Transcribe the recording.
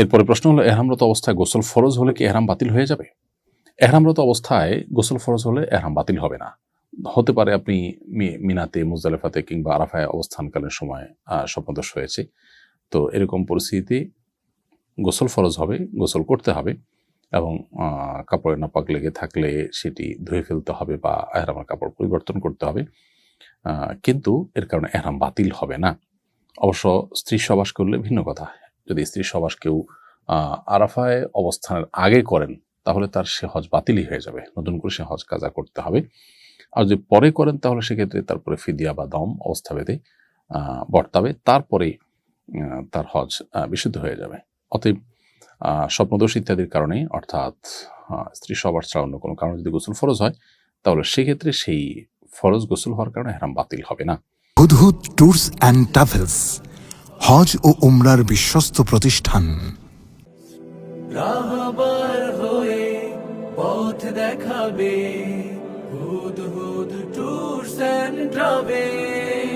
এরপরে প্রশ্ন হলো, এহরামরত অবস্থায় গোসল ফরজ হলে কি এহরাম বাতিল হয়ে যাবে? এহরামরত অবস্থায় গোসল ফরজ হলে এহরাম বাতিল হবে না। হতে পারে আপনি মিনাতে, মুজদালেফাতে কিংবা আরাফায় অবস্থানকালীন সময় স্বপ্নদোষ হয়েছে। তো এরকম পরিস্থিতিতে গোসল ফরজ হবে, গোসল করতে হবে এবং কাপড়ে নাপাক লেগে থাকলে সেটি ধুয়ে ফেলতে হবে বা এহরামের কাপড় পরিবর্তন করতে হবে। কিন্তু এর কারণে এহরাম বাতিল হবে না। অবশ্য স্ত্রী সবাস করলে ভিন্ন কথা। যদি স্ত্রী সবাস কেউ আরাফায় অবস্থানের আগে করেন তাহলে তার সে হজ বাতিলই হয়ে যাবে। নতুন করে সে হজ কাজা করতে হবে। আর যদি পরে করেন তাহলে সেক্ষেত্রে তারপরে ফিদিয়া বা দম অবস্থা আহ, বর্তাবে। তারপরে তার হজ বিশুদ্ধ হয়ে যাবে। অতএব স্বপ্নদোষ ইত্যাদির কারণে অর্থাৎ স্ত্রী সবার ছাড়া অন্য কোনো কারণে যদি গোসল ফরজ হয় তাহলে সেক্ষেত্রে সেই ফরজ গোসল হওয়ার কারণে হেরাম বাতিল হবে না। হুদহুদ ট্যুরস অ্যান্ড ট্রাভেলস হজ ও উমরার বিশ্বস্ত প্রতিষ্ঠান। হয়ে পথ দেখাবে Hudhud tours and travel